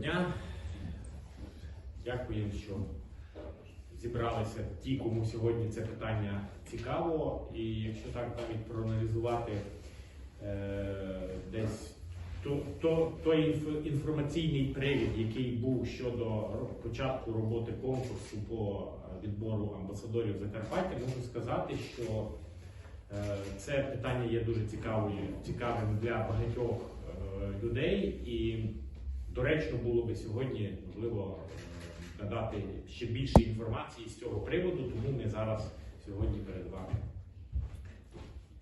дня. Дякуємо, що зібралися ті, кому сьогодні це питання цікаво. І якщо так навіть проаналізувати е, десь то, то, той інф- інформаційний привід, який був щодо початку роботи конкурсу по е, відбору амбасадорів Закарпаття, можу сказати, що е, це питання є дуже цікавою, цікавим для багатьох е, людей, і доречно було би сьогодні, можливо, е, надати ще більше інформації з цього приводу, тому ми зараз сьогодні перед вами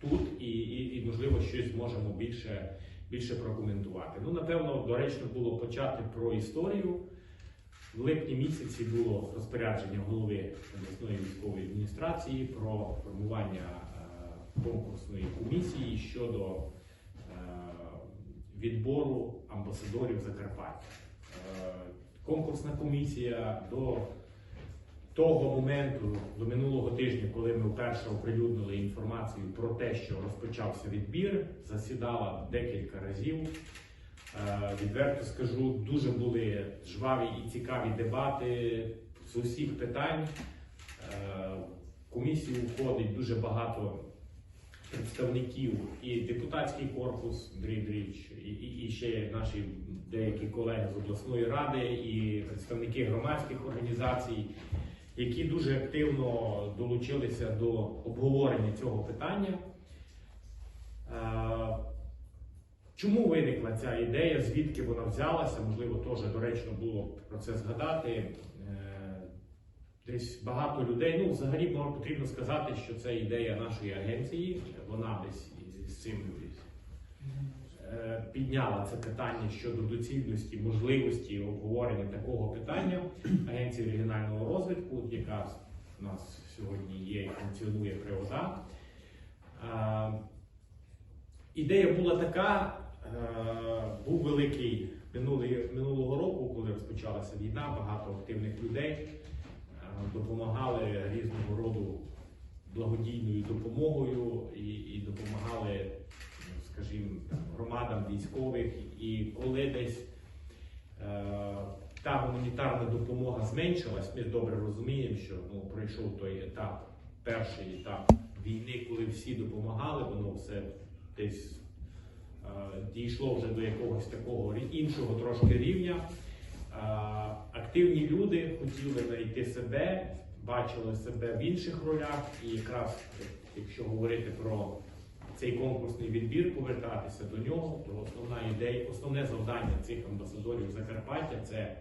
тут і, і, і можливо щось зможемо більше, більше прокоментувати. Ну, напевно, доречно було почати про історію. В липні місяці було розпорядження голови обласної військової адміністрації про формування е, конкурсної комісії щодо е, відбору амбасадорів Закарпаття. Е, Конкурсна комісія до того моменту, до минулого тижня, коли ми вперше оприлюднили інформацію про те, що розпочався відбір, засідала декілька разів. Е, Відверто скажу, дуже були жваві і цікаві дебати з усіх питань. Е, В комісію входить дуже багато представників і депутатський корпус Андрій і, і, ще наші деякі колеги з обласної ради, і представники громадських організацій, які дуже активно долучилися до обговорення цього питання. Е, Чому виникла ця ідея, звідки вона взялася? Можливо, теж доречно було про це згадати. Десь багато людей, ну взагалі потрібно сказати, що це ідея нашої агенції. Вона десь з цим е, підняла це питання щодо доцільності, можливості обговорення такого питання Агенції регіонального розвитку, яка у нас сьогодні є і функціонує при ОДА. Е, Ідея була така, е, був великий минулого року, коли розпочалася війна, багато активних людей допомагали різного роду благодійною допомогою і, і допомагали, скажімо, громадам військових. І коли десь е, та гуманітарна допомога зменшилась, ми добре розуміємо, що ну, пройшов той етап, перший етап війни, коли всі допомагали, воно все десь е, дійшло вже до якогось такого іншого трошки рівня. Активні люди хотіли знайти себе, бачили себе в інших ролях, і якраз якщо говорити про цей конкурсний відбір, повертатися до нього, то основна ідея, основне завдання цих амбасадорів Закарпаття це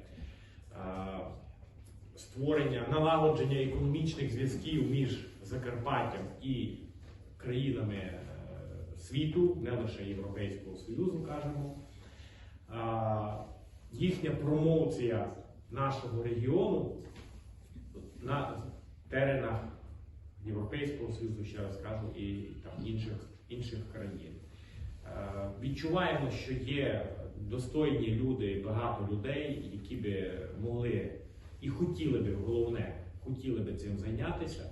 створення, налагодження економічних зв'язків між Закарпаттям і країнами е, світу, не лише Європейського Союзу, кажемо. Їхня промоція нашого регіону на теренах Європейського Союзу, ще раз кажу, і там, інших, інших країн. Е, Відчуваємо, що є достойні люди, багато людей, які би могли і хотіли би, головне, хотіли би цим зайнятися.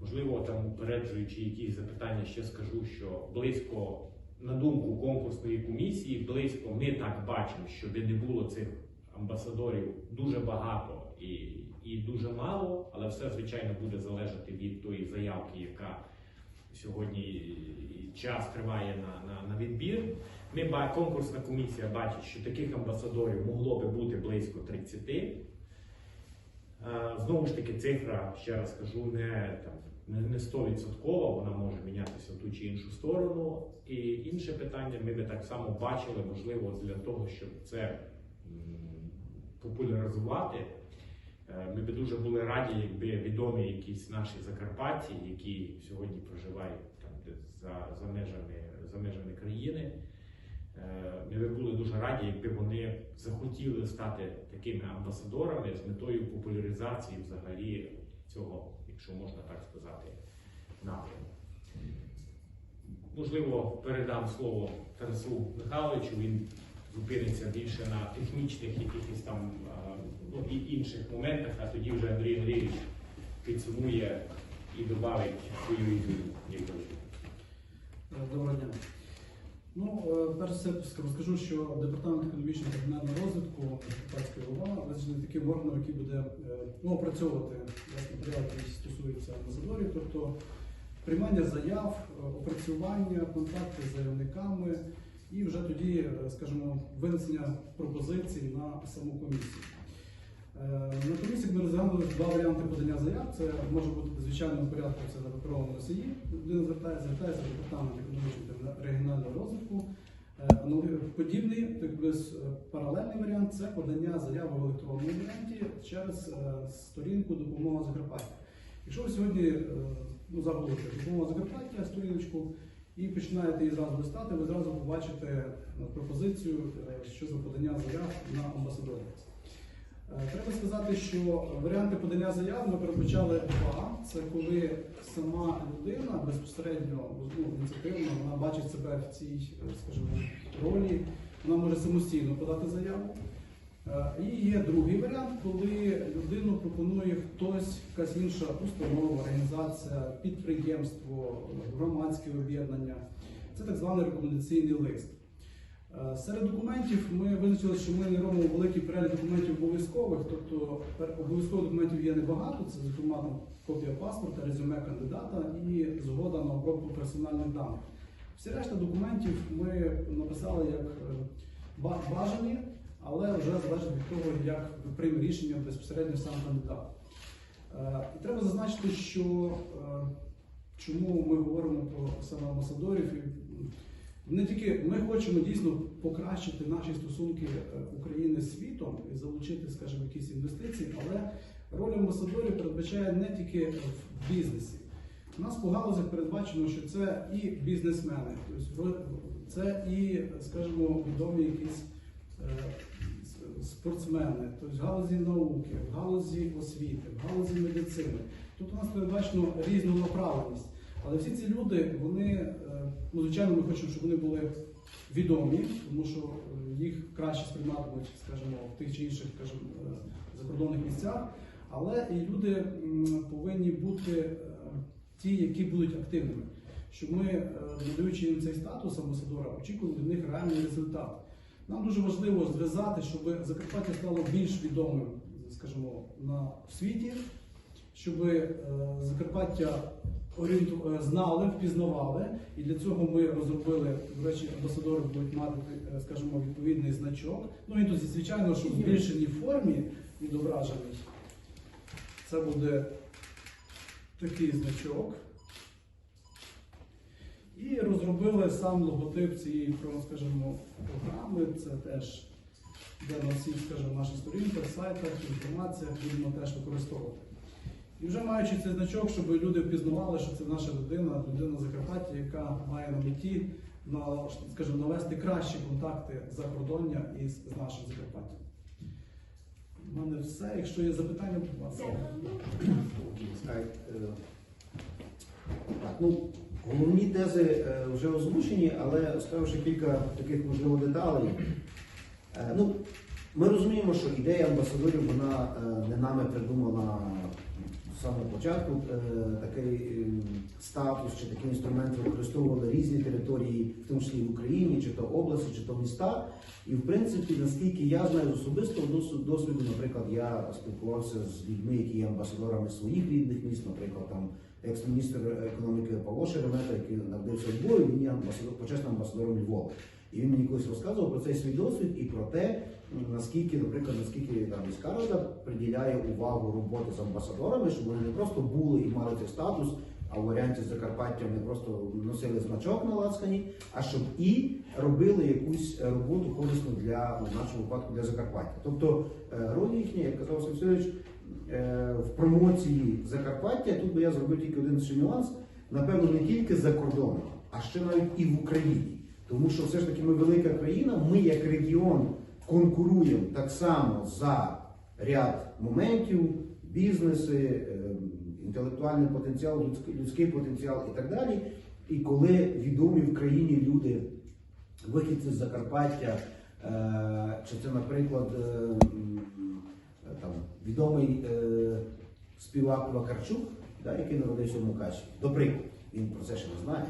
Можливо, там упереджуючи якісь запитання, ще скажу, що близько, на думку конкурсної комісії, близько ми так бачимо, що де не було цих амбасадорів дуже багато і, і дуже мало, але все, звичайно, буде залежати від тої заявки, яка сьогодні час триває на, на, на відбір. Ми конкурсна комісія бачить, що таких амбасадорів могло би бути близько 30. Е, Знову ж таки, цифра, ще раз кажу, не там не не 100%, вона може мінятися в ту чи іншу сторону. І інше питання, ми би так само бачили, можливо, для того, щоб це популяризувати. е, Ми би дуже були раді, якби відомі якісь наші закарпатці, які сьогодні проживають там за, за, межами, за межами країни. Е, Ми би були дуже раді, якби вони захотіли стати такими амбасадорами з метою популяризації взагалі цього, якщо можна так сказати, напряму. Можливо, передам слово Тарасу Михайловичу, він зупиниться більше на технічних якихось там ну, і інших моментах, а тоді вже Андрій Андрійович підсумує і додавить свою ідею. Доброго дня. Ну, е, перш все розкажу, що департамент економічного та регіонального розвитку Закарпатської ОВА визначений таким органом, який буде е, ну, опрацьовувати весь матеріал, який стосується амбасадорів, тобто приймання заяв, е, опрацювання, контакти з заявниками і вже тоді, скажімо, винесення пропозицій на саму комісію. На комісії ми розглянули два варіанти подання заяв. Це може бути в порядку, це на паперовому носії. Людина звертається, звертається до департаменту економічного регіонального розвитку. Е, Подібний, так би паралельний варіант це подання заяви в електронному варіанті через е, сторінку допомога Закарпаття. Якщо ви сьогодні е, ну, загуглите допомога Закарпаття сторіночку і починаєте її зразу листати, ви зразу побачите е, пропозицію е, щодо подання заяв на амбасадорів. Е, Треба сказати, що варіанти подання заяв ми передбачали два. Це коли сама людина безпосередньо ну, ініціативно вона бачить себе в цій, е, скажімо, ролі, вона може самостійно подати заяву. Е, І є другий варіант, коли людину пропонує хтось, якась інша установа, організація, підприємство, громадське об'єднання. Це так званий рекомендаційний лист. Е, Серед документів ми визначили, що ми не робимо великий перелік документів обов'язкових, тобто обов'язкових документів є небагато, це зокрема копія паспорта, резюме кандидата і згода на обробку персональних даних. Всі решта документів ми написали як е, бажані, але вже залежить від того, як прийме рішення безпосередньо сам кандидат. Е, І треба зазначити, що чому ми говоримо про саме амбасадорів. Не тільки ми хочемо дійсно покращити наші стосунки е, України з світом і залучити, скажімо, якісь інвестиції, але роль амбасадорів передбачає не тільки в бізнесі. У нас по галузях передбачено, що це і бізнесмени, тобто це і, скажімо, відомі якісь е, спортсмени, тобто в галузі науки, в галузі освіти, в галузі медицини. Тут у нас передбачено різну направленість. Але всі ці люди, вони, е, ну, звичайно, ми хочемо, щоб вони були відомі, тому що е, їх краще сприйматимуть, скажімо, в тих чи інших, скажімо, е, закордонних місцях. Але і люди повинні бути ті, які будуть активними. Щоб ми, надаючи їм цей статус амбасадора, очікували від них реальний результат. Нам дуже важливо зв'язати, щоб Закарпаття стало більш відомим, скажімо, на світі, щоб Закарпаття знали, впізнавали. І для цього ми розробили, до речі, амбасадори будуть мати, е, скажімо, відповідний значок. Ну він тут, звичайно, що в збільшеній формі відображений. Це буде такий значок. І розробили сам логотип цієї, скажімо, програми. Це теж де на всіх, скажімо, наших сторінках, сайтах, інформація будемо теж використовувати. І вже маючи цей значок, щоб люди впізнавали, що це наша людина, людина Закарпаття, яка має на меті на, скажімо, навести кращі контакти закордоння із з нашим Закарпаттям. У мене все. Якщо є запитання, будь ласка. Так, ну, головні тези е, вже озвучені, але оставивши кілька таких можливо деталей. Е, Ну, ми розуміємо, що ідея амбасадорів вона е, не нами придумана з самого початку. Е, Такий е, статус чи такий інструмент використовували різні території, в тому числі в Україні, чи то області, чи то міста. І в принципі, наскільки я знаю з особистого досвіду, наприклад, я спілкувався з людьми, які є амбасадорами своїх рідних міст, наприклад, там екс-міністр економіки Павло Шеремета, який народився в Львові, він є почесним амбасадором Львова. І він мені колись розказував про цей свій досвід і про те, наскільки, наприклад, наскільки там міська приділяє увагу роботи з амбасадорами, щоб вони не просто були і мали цей статус, а в варіанті з Закарпаттям не просто носили значок на лацкані, а щоб і робили якусь е, роботу корисну для ну, в нашому випадку для Закарпаття. Тобто е, роль їхня, як казав Олексій е, в промоції Закарпаття, тут би я зробив тільки один ще нюанс, напевно, не тільки за кордоном, а ще навіть і в Україні. Тому що все ж таки ми велика країна, ми як регіон конкуруємо так само за ряд моментів, бізнеси, е, інтелектуальний потенціал, людський, потенціал і так далі. І коли відомі в країні люди, вихідці з Закарпаття, е, чи це, наприклад, е, там, відомий е, співак Вакарчук, який народився в Мукачеві, до прикладу. Він про це ще не знає.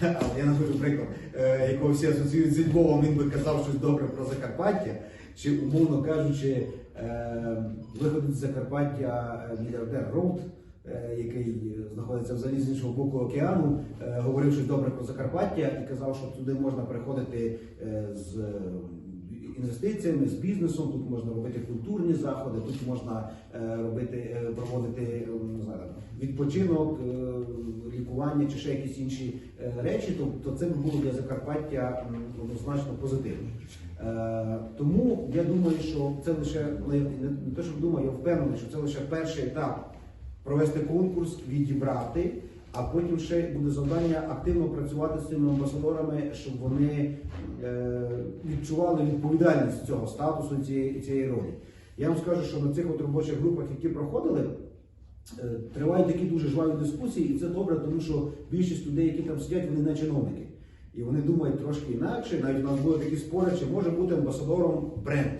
Але я наведу приклад, е, якого всі асоціюють зі Львовом, він би казав щось добре про Закарпаття, чи, умовно кажучи, е, виходить з Закарпаття е, мільярдер Роуд, який знаходиться взагалі з боку океану, говорив щось добре про Закарпаття і казав, що туди можна приходити з інвестиціями, з бізнесом, тут можна робити культурні заходи, тут можна е, робити, е, проводити е, не знаю, відпочинок, е, лікування чи ще якісь інші речі, то, то це було для Закарпаття однозначно позитивно. Тому я думаю, що це лише не, не те, що думаю, я впевнений, що це лише перший етап провести конкурс, відібрати, а потім ще буде завдання активно працювати з цими амбасадорами, щоб вони е, відчували відповідальність цього статусу цієї, цієї ролі. Я вам скажу, що на цих от робочих групах, які проходили, е, тривають такі дуже жваві дискусії, і це добре, тому що більшість людей, які там сидять, вони не чиновники. І вони думають трошки інакше. Навіть у нас були такі спори, чи може бути амбасадором бренд.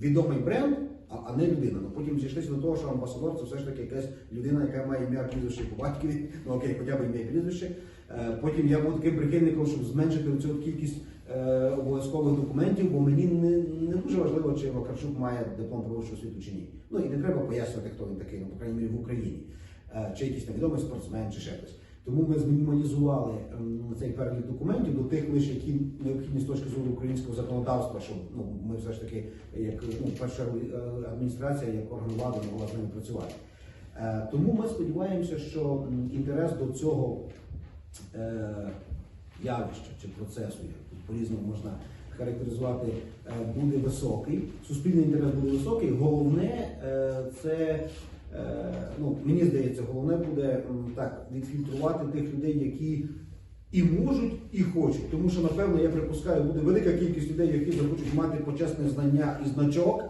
Відомий бренд, а, не людина. Ну потім зійшлися до того, що амбасадор це все ж таки якась людина, яка має ім'я прізвище по батькові, ну окей, хоча б ім'я прізвище. Е, Потім я був таким прихильником, щоб зменшити цю кількість е, обов'язкових документів, бо мені не, не дуже важливо, чи Вакарчук має диплом про вищу освіту чи ні. Ну і не треба пояснювати, хто він такий, ну, по крайній мірі в Україні, Е, чи якийсь невідомий спортсмен, чи ще хтось. Тому ми змінімалізували ем, цей перелік документів до тих лише, які необхідні з точки зору українського законодавства, щоб ну, ми все ж таки, як ну, перша е, адміністрація, як орган влади могла з ними працювати. Е, Тому ми сподіваємося, що інтерес до цього е, явища чи процесу, як по-різному можна характеризувати, буде високий. Суспільний інтерес буде високий. Головне це. Е, Ну, мені здається, головне буде так відфільтрувати тих людей, які і можуть, і хочуть. Тому що, напевно, я припускаю, буде велика кількість людей, які захочуть мати почесне знання і значок,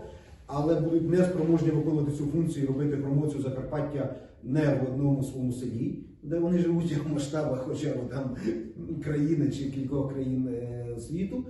але будуть неспроможні виконувати цю функцію і робити промоцію Закарпаття не в одному своєму селі, де вони живуть в масштабах хоча б там країни чи кількох країн е, світу.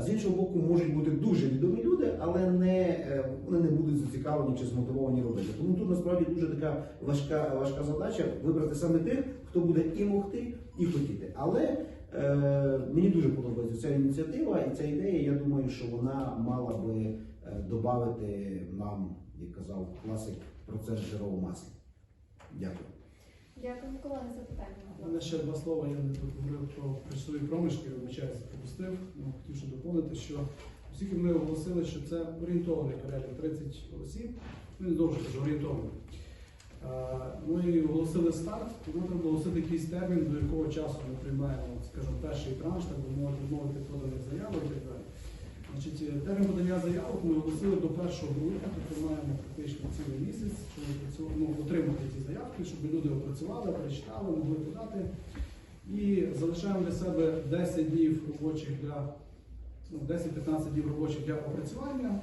З іншого боку, можуть бути дуже відомі люди, але не, е, вони не будуть зацікавлені чи змотивовані робити. Тому тут насправді дуже така важка, важка задача вибрати саме тих, хто буде і могти, і хотіти. Але е, мені дуже подобається ця ініціатива і ця ідея. Я думаю, що вона мала би е, додати нам, як казав класик, процес жирового масла. Дякую. Дякую, Микола, за запитання. У мене ще два слова, я не говорив про причасові проміжки, вибачаюся, пропустив. Ну, хотів ще доповнити, що оскільки ми оголосили, що це орієнтований перелік 30 осіб, ну не довше кажу, орієнтований. Ми оголосили старт, нам треба оголосити якийсь термін, до якого часу ми приймаємо, скажімо, перший транш, так би мовити, поданих заявок і так далі. Значить, е, термін подання заявок ми оголосили до 1 грудня, тобто маємо практично цілий місяць, щоб ну, отримати ці заявки, щоб люди опрацювали, прочитали, могли подати. І залишаємо для себе 10 днів робочих для ну, 10-15 днів робочих для опрацювання.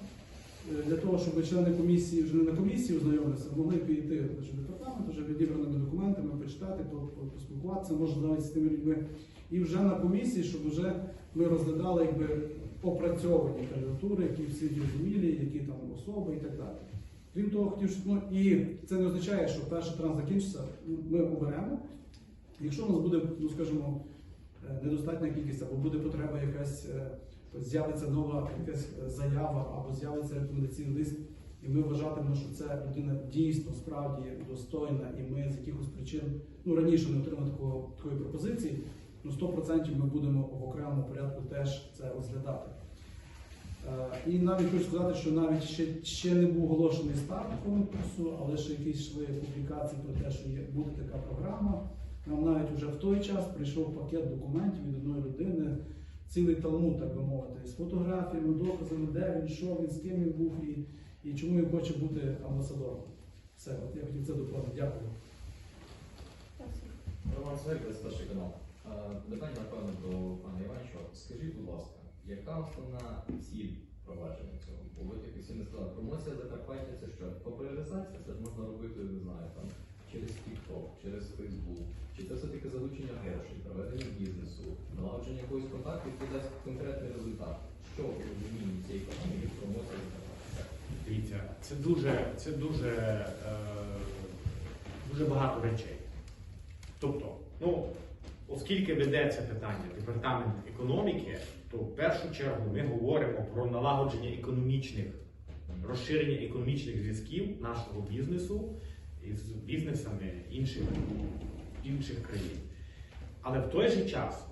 Е, Для того, щоб члени комісії вже не на комісії ознайомилися, могли піти в департамент, вже відібраними документами, почитати, по- по- поспілкуватися, може навіть з тими людьми. І вже на комісії, щоб вже ми розглядали якби опрацьовані кандидатури, які всі зрозумілі, які там особи і так далі. Крім того, хотів, ну і це не означає, що перший транс закінчиться, ну, ми оберемо. Якщо у нас буде, ну скажімо, е, недостатня кількість, або буде потреба якась, е, з'явиться нова якась е, заява, або з'явиться рекомендаційний лист, і ми вважатимемо, що ця людина дійсно справді достойна, і ми з якихось причин ну раніше не отримали такої пропозиції, ну 100% ми будемо в окремому порядку теж це розглядати. Е, І навіть хочу сказати, що навіть ще, ще не був оголошений старт конкурсу, але ще якісь йшли публікації про те, що є, буде така програма. Нам навіть вже в той час прийшов пакет документів від одної людини, цілий талмуд, так би мовити, з фотографіями, доказами, де він, що він, з ким він був і, і чому він хоче бути амбасадором. Все, от я хотів це доповнити. Дякую. Роман Свердлес, перший канал. Е, Питання, напевно, до пана Іванчова. Скажіть, будь ласка, яка основна ціль провадження цього? Бо ви як всі не сказали, промоція Закарпаття це що? Популяризація? Це можна робити, не знаю, там, через TikTok, через Facebook. Чи це все-таки залучення грошей, проведення бізнесу, налагодження якогось контакту, який дасть конкретний результат? Що в розумінні цієї програми промоція Закарпаття? Дивіться, це дуже, це дуже, е, дуже багато речей. Тобто, ну, оскільки ведеться питання департамент економіки, то в першу чергу ми говоримо про налагодження економічних розширення економічних зв'язків нашого бізнесу із бізнесами інших, інших країн. Але в той же час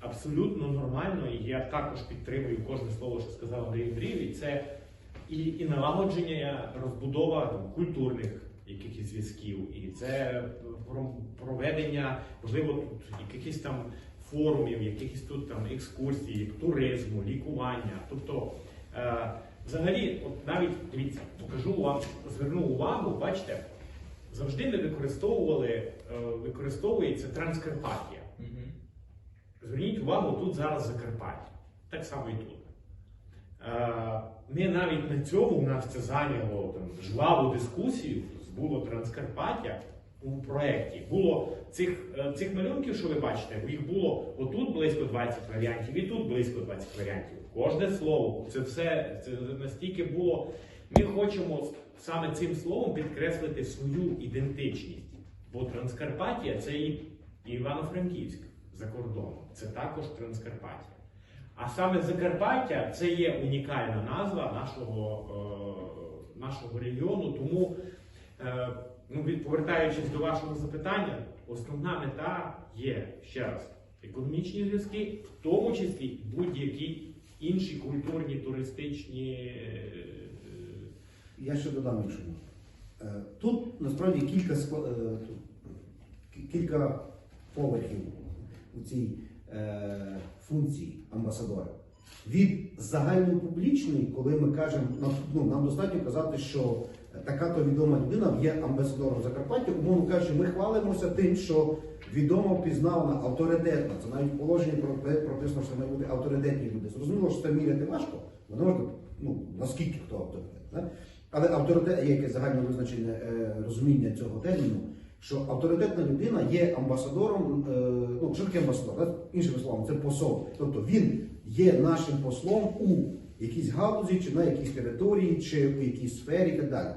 абсолютно нормально, і я також підтримую кожне слово, що сказав Андрій Андрійович, це і, і налагодження, розбудова там, культурних якихось зв'язків, і це проведення, можливо, тут якихось там форумів, якихось тут там екскурсій, туризму, лікування. Тобто, е, взагалі, от навіть дивіться, покажу вам, зверну увагу, бачите, завжди ми використовували, е, використовується Транскарпатія. Мгм. Зверніть увагу, тут зараз Закарпаття. Так само і тут. Е, Ми навіть на цьому у нас це зайняло там, жваву дискусію. Було Транскарпаття у проєкті. Було цих, е, цих малюнків, що ви бачите, їх було отут близько 20 варіантів, і тут близько 20 варіантів. Кожне слово, це все це настільки було. Ми хочемо саме цим словом підкреслити свою ідентичність. Бо Транскарпатія це і Івано-Франківськ за кордоном. Це також Транскарпаття. А саме Закарпаття це є унікальна назва нашого, е, нашого регіону. Тому, ну, від- повертаючись до вашого запитання, основна мета є ще раз економічні зв'язки, в тому числі будь-які інші культурні, туристичні. е, Я ще додам, якщо. Е, Тут насправді кілька е, кілька поверхів у цій е, функції амбасадора. Від загальнопублічної, коли ми кажемо, ну, нам достатньо казати, що така то відома людина є амбасадором Закарпаття, умовно кажучи, ми хвалимося тим, що відома, впізнавана, авторитетна. Це навіть про- прописано, що мають бути авторитетні люди. Зрозуміло, що це міряти важко, але можна, ну, наскільки хто авторитет. Да? Але авторитет є якесь загальне визначене е, розуміння цього терміну, що авторитетна людина є амбасадором, е, ну таке амбасадор? Іншими словами, це посол. Тобто він є нашим послом у якійсь галузі, чи на якійсь території, чи у якійсь сфері і так далі.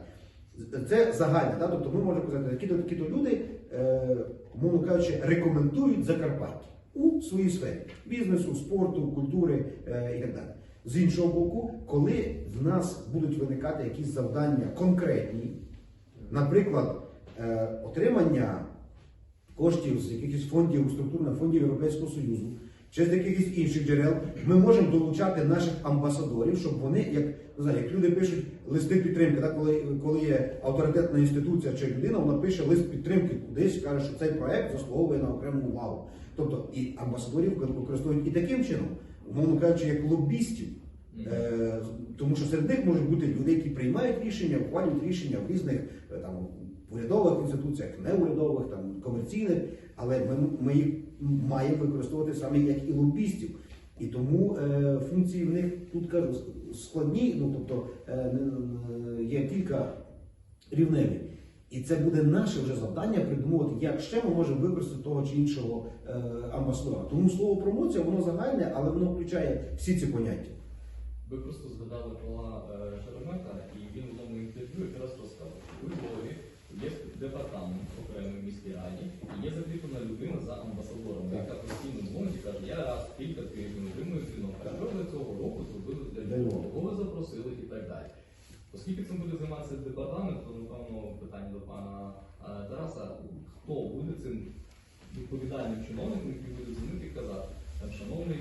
Це загальне, да? тобто ми можемо казати, такі-то такі-то люди, е, мовно кажучи, рекомендують Закарпаття у своїй сфері бізнесу, спорту, культури е, і так далі. З іншого боку, коли в нас будуть виникати якісь завдання конкретні, наприклад, е, отримання коштів з якихось фондів, структурних фондів Європейського Союзу чи з якихось інших джерел, ми можемо долучати наших амбасадорів, щоб вони, як не знаю, як люди пишуть листи підтримки, так, коли, коли є авторитетна інституція чи людина, вона пише лист підтримки кудись, каже, що цей проект заслуговує на окрему увагу. Тобто і амбасадорів використовують і таким чином, умовно кажучи, як лобістів. Е, тому що серед них можуть бути люди, які приймають рішення, ухвалюють рішення в різних е, там урядових інституціях, неурядових, там комерційних, але ми, ми їх маємо використовувати саме як і лобістів. І тому е, функції в них тут кажу складні, ну тобто е, є кілька рівневі. І це буде наше вже завдання придумувати, як ще ми можемо використати того чи іншого е, амбасадора. Тому слово промоція воно загальне, але воно включає всі ці поняття. Ви просто згадали Павла е, Шеремета, і він у тому інтерв'ю якраз розказав, що у Львові є департамент окремий в міській раді, і є закріплена людина за амбасадором, яка постійно дзвонить і каже, я раз кілька тижнів отримую дзвінок, а що ви цього року зробили для Львова, кого ви запросили і так далі. Оскільки цим буде займатися департамент, то напевно питання до пана е, Тараса, хто буде цим відповідальним чиновником, який буде дзвонити і казати, шановний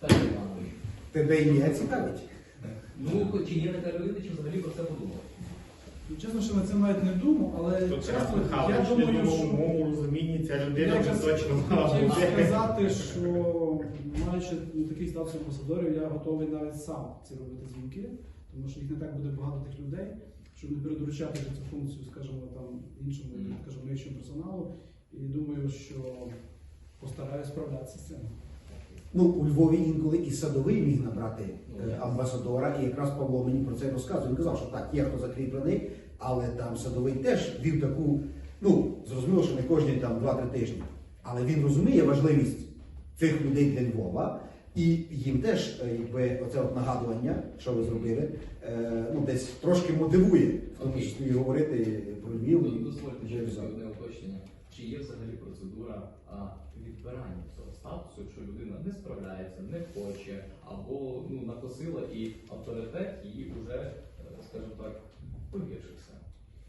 Тарас Іванович, Тебе ім'я цікавить. Ну, чи є така людина, чи взагалі про це подумав? Ну, Чесно, що на це навіть не думав, але Тут чесно, Тарас я Михайлович, не думаю, думав, що в моєму розумінні ця людина Я вже точно мала хотів бути. сказати, що маючи ну, такий статус амбасадорів, я готовий навіть сам ці робити дзвінки, тому що їх не так буде багато тих людей, щоб не передоручати вже цю функцію, скажімо, там іншому, скажімо, нижчому персоналу. І думаю, що постараюсь справлятися з цим. Ну, у Львові інколи і садовий міг набрати е, амбасадора, і якраз Павло мені про це розказує. Він казав, що так, є хто закріплений, але там садовий теж вів таку, ну, зрозуміло, що не кожні там 2-3 тижні. Але він розуміє важливість цих людей для Львова, і їм теж, е, якби, оце от нагадування, що ви зробили, е, ну, десь трошки мотивує, в тому числі і говорити про Львів. Ну, і Дозвольте. Чи є взагалі процедура а, відбирання цього статусу, якщо людина не справляється, не хоче, або ну, накосила і авторитет її вже, е, скажімо так, погіршився.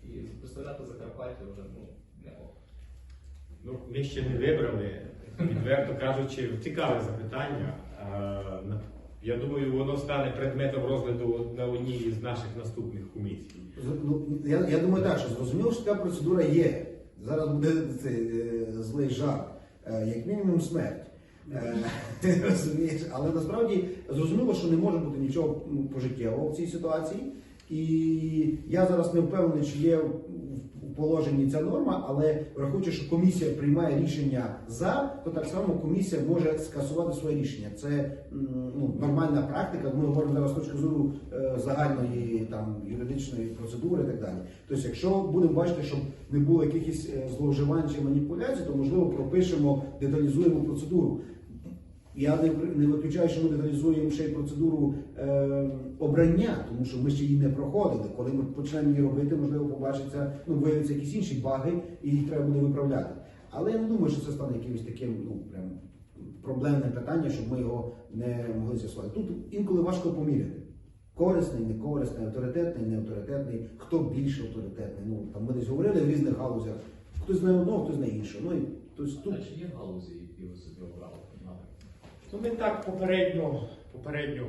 І представляти Закарпаття вже ну, не ок. Ну, ми ще не вибрали, відверто кажучи, цікаве запитання. Е, Я думаю, воно стане предметом розгляду на одній із наших наступних комісій. Ну, я, я думаю так, що зрозуміло, що така процедура є. Зараз буде цей е, злий жарт, Е, як мінімум смерть. Е, ти розумієш? Але насправді зрозуміло, що не може бути нічого пожиттєвого в цій ситуації. І я зараз не впевнений, чи є положенні ця норма, але враховуючи, що комісія приймає рішення за, то так само комісія може скасувати своє рішення. Це ну, нормальна практика. Ми говоримо зараз з точки зору е, загальної там юридичної процедури і так далі. Тобто, якщо будемо бачити, щоб не було якихось е, зловживань чи маніпуляцій, то можливо пропишемо, деталізуємо процедуру. Я не, не виключаю, що ми деталізуємо ще й процедуру е, обрання, тому що ми ще її не проходили. Коли ми почнемо її робити, можливо, побачиться, ну, виявляться якісь інші баги, і їх треба буде виправляти. Але я не думаю, що це стане якимось таким ну, прям проблемним питанням, щоб ми його не могли з'ясувати. Тут інколи важко поміряти. Корисний, не корисний, авторитетний, не авторитетний, хто більш авторитетний. Ну, там ми десь говорили в різних галузях. Хтось знає одного, хтось знає іншого. Ну, і, тобто, тут А є галузі, які ви собі обрали? Ну, ми так попередньо, попередньо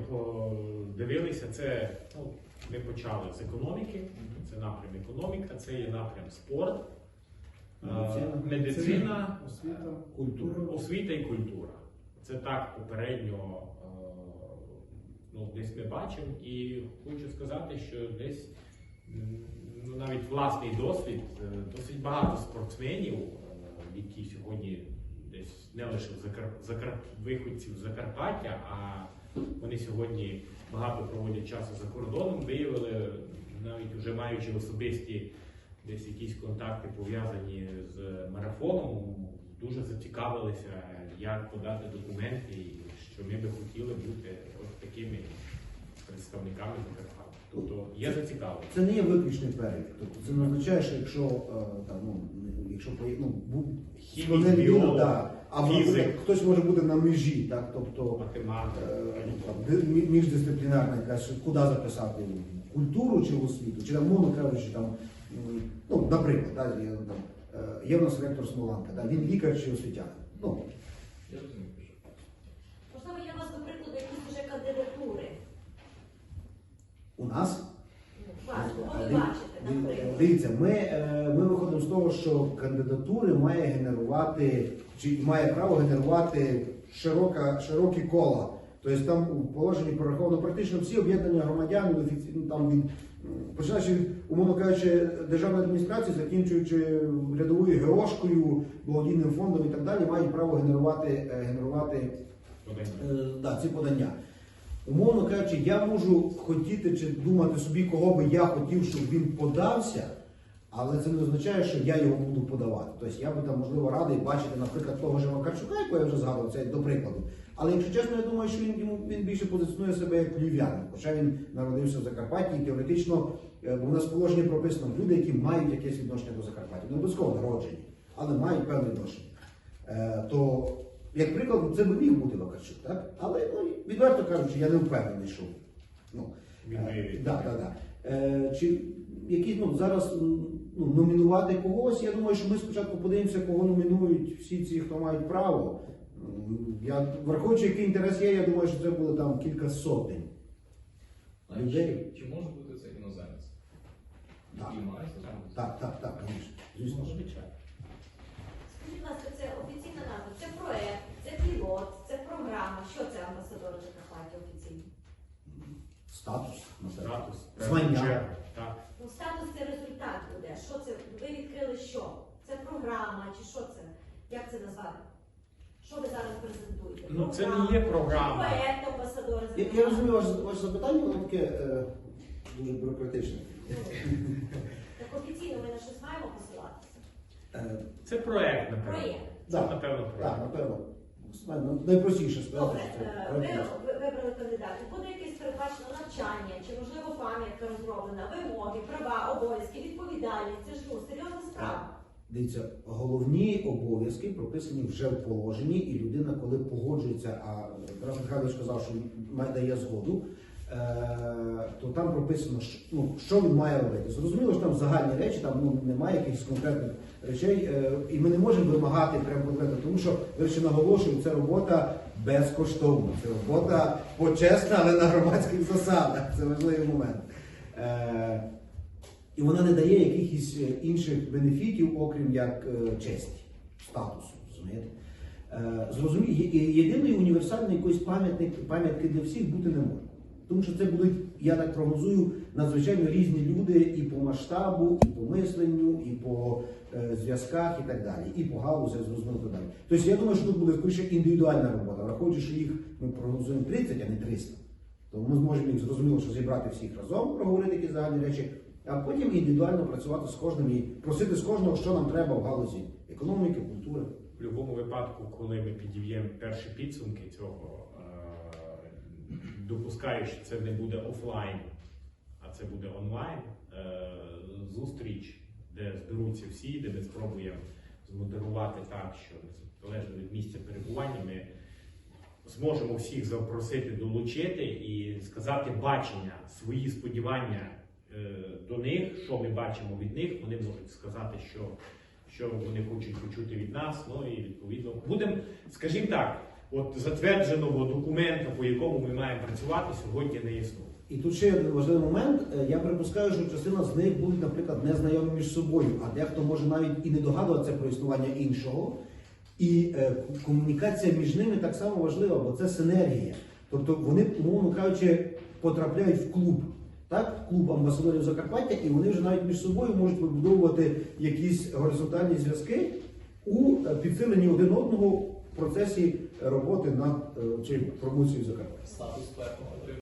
дивилися. Це ну, ми почали з економіки, це напрям економіка, це є напрям спорт, е, Медицина. медицина, освіта, Культура. освіта і культура. Це так попередньо е, ну, десь ми бачимо, і хочу сказати, що десь ну, навіть власний досвід, е, досить багато спортсменів, е, які сьогодні не лише Закар... Закар... виходців з Закарпаття, а вони сьогодні багато проводять часу за кордоном, виявили, навіть вже маючи особисті десь якісь контакти пов'язані з марафоном, дуже зацікавилися, як подати документи, і що ми би хотіли бути от такими представниками Закарпаття. Тобто є зацікавленість. Це не є виключний перелік. Тобто це не означає, що якщо е, там, ну, якщо по- ну, був Хімік, складна біолог, да, або фізик. хтось може бути на межі, так, тобто Математика. е, міждисциплінарна якась, куди записати культуру чи освіту, чи там, мовно кажучи, там, ну, наприклад, да, є, там, е, є в нас ректор Смоланка, да, він лікар чи освітянин. Ну. Можливо, є у вас, до прикладу, якісь вже кандидатури. у нас Ну, Вас, ви Диві- бачите, наприклад. Дивіться, ми, е, ми виходимо з того, що кандидатури має генерувати, чи має право генерувати широка, широкі кола. Тобто там у положенні пораховано практично всі об'єднання громадян, офіці- ну, там від, починаючи від, умовно кажучи, державної адміністрації, закінчуючи рядовою ГОшкою, благодійним фондом і так далі, мають право генерувати, е, генерувати Подання. Е, да, ці подання. Умовно кажучи, я можу хотіти чи думати собі, кого би я хотів, щоб він подався, але це не означає, що я його буду подавати. Тобто я би там, можливо, радий бачити, наприклад, того ж Макарчука, якого я вже згадував, це до прикладу. Але якщо чесно, я думаю, що він, йому- він більше позиціонує себе як львів'янин, хоча він народився в Закарпатті і теоретично, е, у нас в положенні прописано люди, які мають якесь відношення до Закарпаття. Не обов'язково народжені, але мають певне відношення. Е, то, як приклад, це би міг бути Вакарчук, так? Але ну, відверто кажучи, я не впевнений, що ну, Він е, да, да, да. Е, чи які, ну, зараз ну, номінувати когось, я думаю, що ми спочатку подивимося, кого номінують всі ці, хто мають право. Я, враховуючи, який інтерес є, я думаю, що це буде там кілька сотень. А Людей. Чи, чи може бути це іноземець? Так. Який має стосунки? Так, так, так, звісно. звісно. Звичайно. Скажіть, будь ласка, це офіційна назва, це проект, це пілот, це програма. Що це амбасадори Закарпаття офіційно? Статус. Статус. Звання. Так. Ну, статус це результат буде. Що це? Ви відкрили що? Це програма чи що це? Як це назвати? Що ви зараз презентуєте? Ну, це не є програма. Проект амбасадори Я, я розумію ваше, ваше запитання, воно таке е, дуже бюрократичне. Так офіційно ми на щось маємо посилатися. Е, Це проект, напевно. Проєкт. Це, Да. напевно, Так, напевно. Ну, Найпростіше сказати, Добре, що це е, ви ви- вибрали кандидатів. Буде якесь передбачено навчання, чи можливо пам'ятка розроблена, вимоги, права, обов'язки, відповідальність. Це ж ну серйозна справа. Дивіться, головні обов'язки прописані вже в положенні, і людина, коли погоджується, а Тарас Михайлович сказав, що має дає згоду, то там прописано, що, ну, що він має робити. Зрозуміло, що там загальні речі, там ну, немає якихось конкретних речей, е, і ми не можемо вимагати прямо конкретно, тому що, до речі, наголошую, це робота безкоштовна, це робота почесна, але на громадських засадах. Це важливий момент. Е, і вона не дає якихось е, інших бенефітів, окрім як е, честі, статусу. розумієте? Е, Зрозумі... є- є- єдиної універсальної якоїсь пам'ятки для всіх бути не може. Тому що це будуть, я так прогнозую, надзвичайно різні люди і по масштабу, і по мисленню, і по е, зв'язках, і так далі, і по галузях, зрозуміло, так далі. Тобто я думаю, що тут буде скоріше індивідуальна робота, враховуючи, що їх ми прогнозуємо 30, а не 300. То ми зможемо їх зрозуміло, що зібрати всіх разом, проговорити які загальні речі, а потім індивідуально працювати з кожним і просити з кожного, що нам треба в галузі економіки, культури. В будь-якому випадку, коли ми підіб'ємо перші підсумки цього, допускаю, що це не буде офлайн, а це буде онлайн е, зустріч, де зберуться всі, де ми спробуємо змодерувати так, що залежно від місця перебування, ми зможемо всіх запросити, долучити і сказати бачення, свої сподівання е, до них, що ми бачимо від них. Вони можуть сказати, що, що вони хочуть почути від нас. Ну і відповідно будемо, скажімо так, от затвердженого документа, по якому ми маємо працювати, сьогодні не існує. І тут ще один важливий момент. Е, Я припускаю, що частина з них будуть, наприклад, не знайомі між собою, а дехто може навіть і не догадуватися про існування іншого. І е, комунікація між ними так само важлива, бо це синергія. Тобто вони, умовно кажучи, потрапляють в клуб, так? в клуб амбасадорів Закарпаття, і вони вже навіть між собою можуть вибудовувати якісь горизонтальні зв'язки у е, підсиленні один одного в процесі роботи над е, чи промоцією Закарпаття. Статус